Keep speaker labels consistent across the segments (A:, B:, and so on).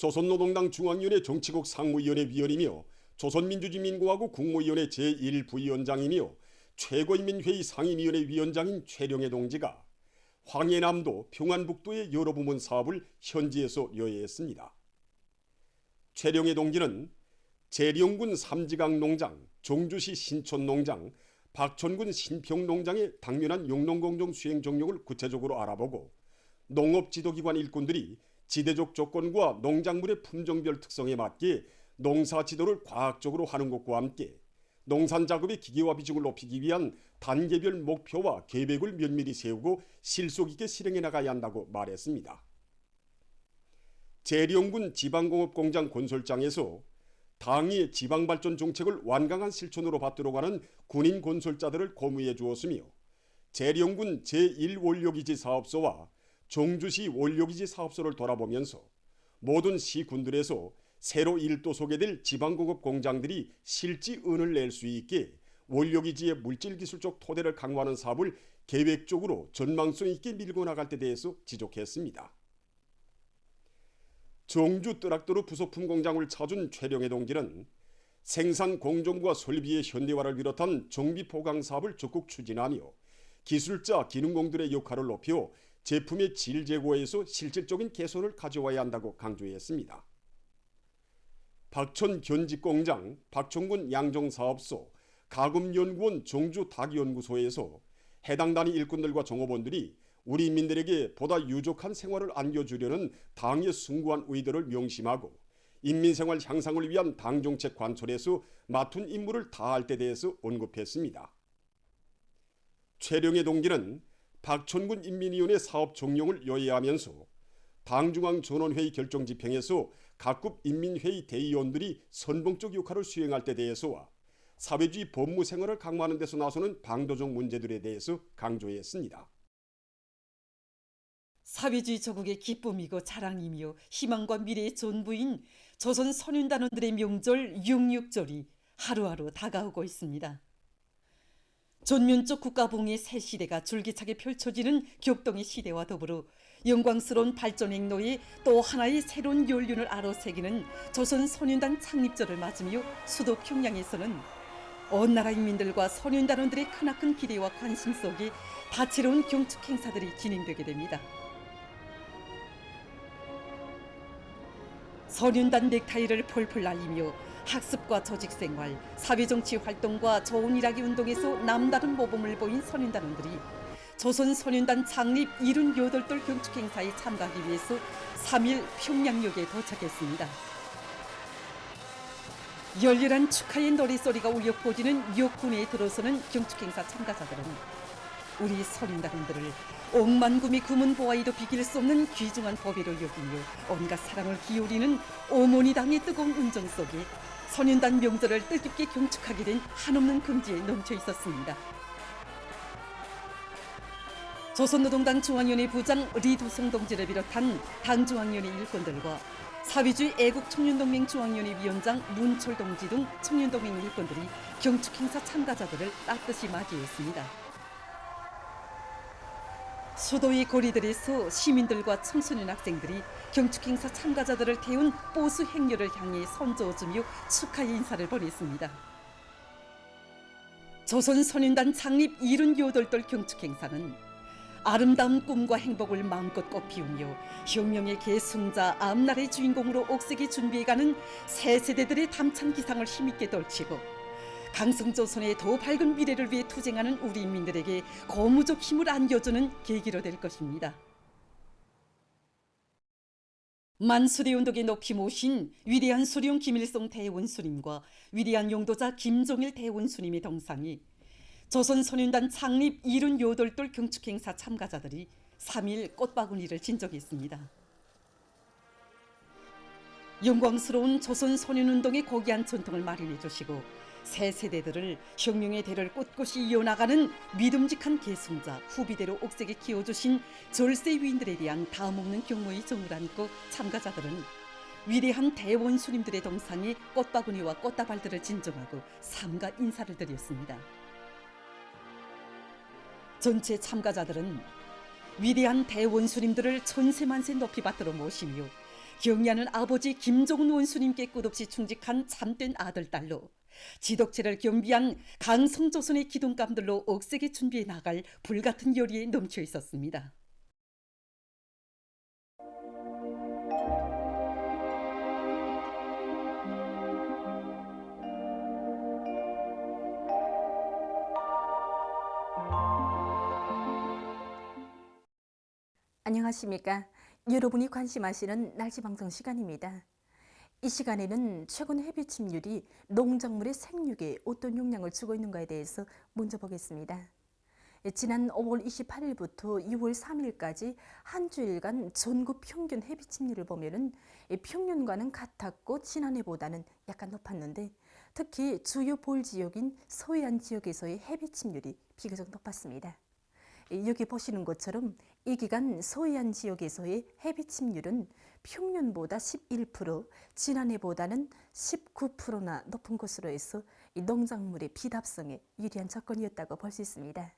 A: 조선노동당 중앙위원회 정치국 상무위원회 위원이며 조선민주주의민공화국 국무위원회 제1부위원장이며 최고인민회의 상임위원회 위원장인 최령해 동지가 황해남도 평안북도의 여러 부문 사업을 현지에서 여해했습니다. 최령해 동지는 재령군 삼지강 농장, 종주시 신촌 농장, 박천군 신평 농장의 당면한 용농공정 수행 정력을 구체적으로 알아보고 농업지도기관 일꾼들이 지대적 조건과 농작물의 품종별 특성에 맞게 농사 지도를 과학적으로 하는 것과 함께 농산 작업의 기계화 비중을 높이기 위한 단계별 목표와 계획을 면밀히 세우고 실속 있게 실행해 나가야 한다고 말했습니다. 재령군 지방공업공장 건설장에서 당의 지방발전 정책을 완강한 실천으로 받도록 하는 군인 건설자들을 고무해 주었으며 재령군 제1원료기지 사업소와 종주시 원료기지 사업소를 돌아보면서 모든 시군들에서 새로 일도 소개될 지방공업 공장들이 실지 은을 낼 수 있게 원료기지의 물질기술적 토대를 강화하는 사업을 계획적으로 전망성 있게 밀고 나갈 때 대해서 지적했습니다. 종주 뜨락도로 부속품 공장을 찾은 최령해 동지는 생산 공정과 설비의 현대화를 비롯한 정비 포강 사업을 적극 추진하며 기술자 기능공들의 역할을 높여 제품의 질 제고에서 실질적인 개선을 가져와야 한다고 강조했습니다. 박천 견직공장, 박천군 양정사업소, 가금연구원 종주 닭연구소에서 해당 단위 일꾼들과 종업원들이 우리 인민들에게 보다 유족한 생활을 안겨주려는 당의 숭고한 의도를 명심하고 인민생활 향상을 위한 당정책 관철에서 맡은 임무를 다할 때 대해서 언급했습니다. 최령의 동기는 박천군 인민위원회 사업 종용을 여해하면서 당중앙 전원회의 결정 집행에서 각급 인민회의 대의원들이 선봉적 역할을 수행할 때 대해서와 사회주의 법무 생활을 강화하는 데서 나서는 방도적 문제들에 대해서 강조했습니다.
B: 사회주의 조국의 기쁨이고 자랑이며 희망과 미래의 전부인 조선 선윤단원들의 명절 육육절이 하루하루 다가오고 있습니다. 전면적 국가봉의 새 시대가 줄기차게 펼쳐지는 격동의 시대와 더불어 영광스러운 발전 행로의 또 하나의 새로운 연륜을 아로새기는 조선 선윤단 창립절을 맞으며 수도 평양에서는 온 나라 인민들과 선윤단원들의 크나큰 기대와 관심 속에 다채로운 경축 행사들이 진행되게 됩니다. 선윤단 넥타이를 폴폴 날리며 학습과 조직생활, 사회정치 활동과 좋은 일하기 운동에서 남다른 모범을 보인 선윤단원들이 조선 선윤단 창립 78돌 경축 행사에 참가하기 위해서 3일 평양역에 도착했습니다. 열렬한 축하의 노래소리가 울려 퍼지는 역군에 들어서는 경축 행사 참가자들은 우리 선인단원들을 억만금이 금은 보아이도 비길 수 없는 귀중한 법위를 여기며 온갖 사랑을 기울이는 어머니당의 뜨거운 은정 속에 선인단 명절을 뜻깊게 경축하게 된 한없는 금지에 넘쳐 있었습니다. 조선노동당 중앙위원회 부장 리도성 동지를 비롯한 당 중앙위원회 일꾼들과 사회주의 애국 청년동맹 중앙위원회 위원장 문철 동지 등 청년동맹 일꾼들이 경축 행사 참가자들을 따뜻이 맞이했습니다. 수도의 거리들에서 시민들과 청소년 학생들이 경축 행사 참가자들을 태운 보수 행렬을 향해 선저어주며 축하의 인사를 보냈습니다. 조선 선인단 창립 78돌 경축 행사는 아름다운 꿈과 행복을 마음껏 꽃피우며 혁명의 계승자 앞날의 주인공으로 옥색이 준비해가는 새 세대들의 담찬 기상을 힘있게 떨치고 강성조선의 더 밝은 미래를 위해 투쟁하는 우리 인민들에게 고무적 힘을 안겨주는 계기로 될 것입니다. 만수리 운동에 높이 모신 위대한 수령 김일성 대원수님과 위대한 용도자 김종일 대원수님의 동상이 조선 선윤단 창립 78돌 경축 행사 참가자들이 3일 꽃바구니를 진정했습니다. 영광스러운 조선 선윤운동의 고귀한 전통을 마련해 주시고 새 세대들을 혁명의 대를 꼿꼿이 이어나가는 믿음직한 계승자 후비대로 옥색에 키워주신 절세 위인들에 대한 다음없는 경모의 정을 안고 참가자들은 위대한 대원수님들의 동상에 꽃바구니와 꽃다발들을 진정하고 삼가 인사를 드렸습니다. 전체 참가자들은 위대한 대원수님들을 천세만세 높이 받들어 모시며 경리하는 아버지 김종훈 원수님께 끝없이 충직한 참된 아들 딸로 지덕체를 겸비한 강성조선의 기둥감들로 억세게 준비해 나갈 불같은 열의에 넘쳐 있었습니다.
C: 안녕하십니까. 여러분이 관심하시는 날씨 방송 시간입니다. 이 시간에는 최근 해비 침률이 농작물의 생육에 어떤 영향을 주고 있는가에 대해서 먼저 보겠습니다. 예, 지난 5월 28일부터 6월 3일까지 한 주일간 전국 평균 해비 침률을 보면은 이 평균과는 같았고 지난해보다는 약간 높았는데 특히 주요 볼 지역인 서해안 지역에서의 해비 침률이 비교적 높았습니다. 이 여기 보시는 것처럼 이 기간 서해안 지역에서의 해비 침률은 평년보다 11%, 지난해보다는 19%나 높은 것으로 해서 이 농작물의 비답성에 유리한 조건이었다고 볼 수 있습니다.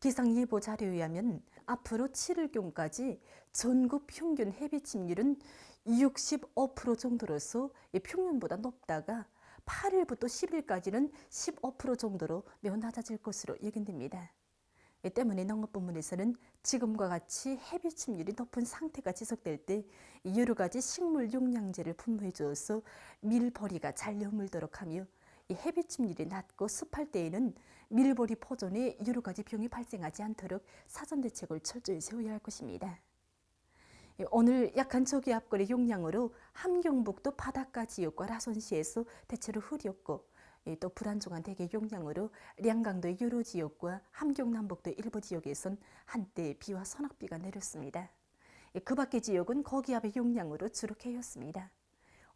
C: 기상예보 자료에 의하면 앞으로 7일경까지 전국 평균 해비 침률은 65% 정도로서 이 평년보다 높다가 8일부터 10일까지는 15% 정도로 매우 낮아질 것으로 예견됩니다. 이 때문에 농업 부문에서는 지금과 같이 해비 침률이 높은 상태가 지속될 때 여러 가지 식물 용량제를 분무해 주어서 밀보리가 잘 여물도록 하며 이 해비 침률이 낮고 습할 때에는 밀보리 포존에 여러 가지 병이 발생하지 않도록 사전 대책을 철저히 세워야 할 것입니다. 예, 오늘 약한 저기압골의 용량으로 함경북도 바닷가 지역과 라선시에서 대체로 흐렸고 예, 또 불안정한 대기 용량으로 량강도의 여러 지역과 함경남북도 일부 지역에선 한때 비와 소낙비가 내렸습니다. 예, 그 밖의 지역은 거기압의 용량으로 주로 개였습니다.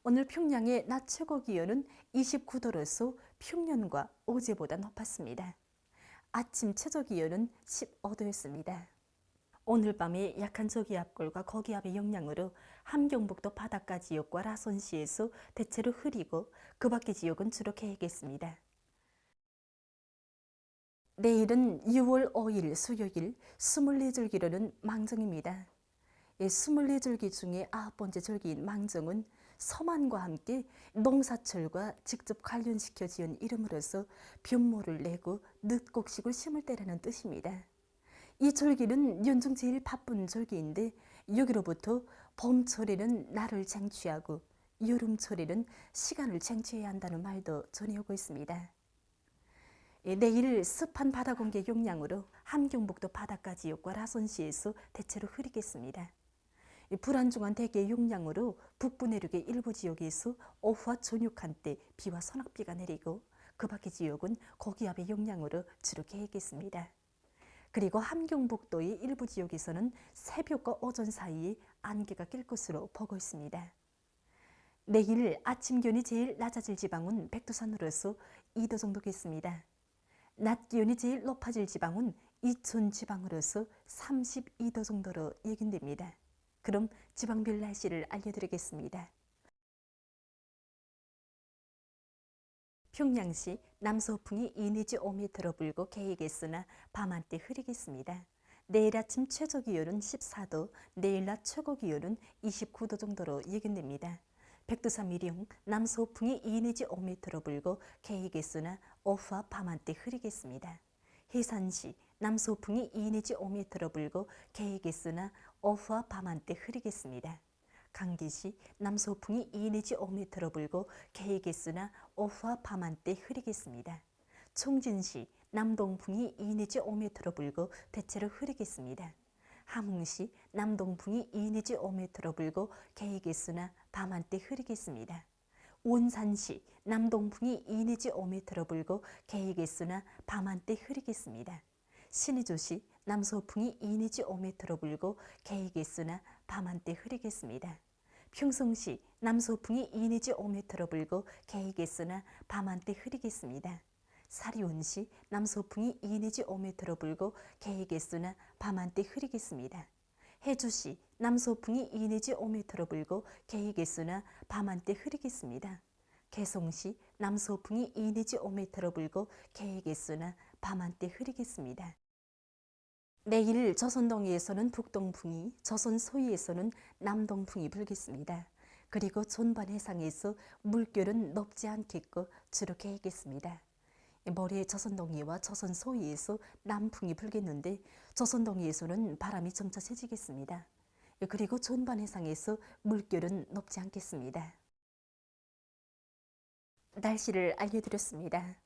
C: 오늘 평양의 낮 최고 기온은 29도로서 평년과 어제보다 높았습니다. 아침 최저 기온은 15도였습니다. 오늘 밤에 약한 저기압골과 거기압의 영향으로 함경북도 바닷가 지역과 라선시에서 대체로 흐리고 그 밖의 지역은 주로 개겠습니다. 내일은 6월 5일 수요일 24절기로는 망정입니다. 이 24절기 중에 아홉 번째 절기인 망정은 서만과 함께 농사철과 직접 관련시켜 지은 이름으로서 변모를 내고 늦곡식을 심을 때라는 뜻입니다. 이 절기는 연중 제일 바쁜 절기인데 여기로부터 봄철에는 날을 쟁취하고 여름철에는 시간을 쟁취해야 한다는 말도 전해오고 있습니다. 예, 내일 습한 바다 공기 용량으로 함경북도 바닷가 지역과 라선시에서 대체로 흐리겠습니다. 이 불안정한 대기의 용량으로 북부 내륙의 일부 지역에서 오후와 저녁 한때 비와 소낙비가 내리고 그 밖의 지역은 고기압의 용량으로 주로 개겠습니다. 그리고 함경북도의 일부 지역에서는 새벽과 오전 사이에 안개가 낄 것으로 보고 있습니다. 내일 아침 기온이 제일 낮아질 지방은 백두산으로서 2도 정도겠습니다. 낮 기온이 제일 높아질 지방은 이천 지방으로서 32도 정도로 예견됩니다. 그럼 지방별 날씨를 알려드리겠습니다. 평양시 남서풍이 2 내지 5m로 불고 계획했으나 밤한때 흐리겠습니다. 내일 아침 최저 기온은 14도, 내일 낮 최고 기온은 29도 정도로 예견됩니다. 백두산 미령 남서풍이 2 내지 5m로 불고 계획했으나 오후와 밤한때 흐리겠습니다. 해산시 남서풍이 2 내지 5m로 불고 계획했으나 오후와 밤한때 흐리겠습니다. 강기시 남서풍이 2 내지 5m로 불고 계획했으나 오후와 밤한때 흐리겠습니다. 총진시 남동풍이 2 내지 5m로 불고 대체로 흐리겠습니다. 함흥시 남동풍이 2 내지 5m로 불고 계획했으나 밤한때 흐리겠습니다. 원산시 남동풍이 2 내지 5m로 불고 계획했으나 밤한때 흐리겠습니다. 신의조시 남서풍이 2 내지 5m로 불고 계획했으나 밤한때 흐리겠습니다. 평성시 남서풍이 2 내지 5m로 불고 계획했으나 밤한때 흐리겠습니다. 사리온시 남서풍이 2 내지 5m로 불고 계획했으나 밤한때 흐리겠습니다. 해주시 남서풍이 2 내지 5m로 불고 계획했으나 밤한때 흐리겠습니다. 개성시 남서풍이 2 내지 5m로 불고 계획했으나 밤한때 흐리겠습니다. 내일 조선동해에서는 북동풍이, 조선 소위에서는 남동풍이 불겠습니다. 그리고 존반 해상에서 물결은 높지 않겠고 주로 개겠습니다. 모레 조선동해와 조선 소위에서 남풍이 불겠는데 조선동해에서는 바람이 점차 세지겠습니다. 그리고 존반 해상에서 물결은 높지 않겠습니다. 날씨를 알려드렸습니다.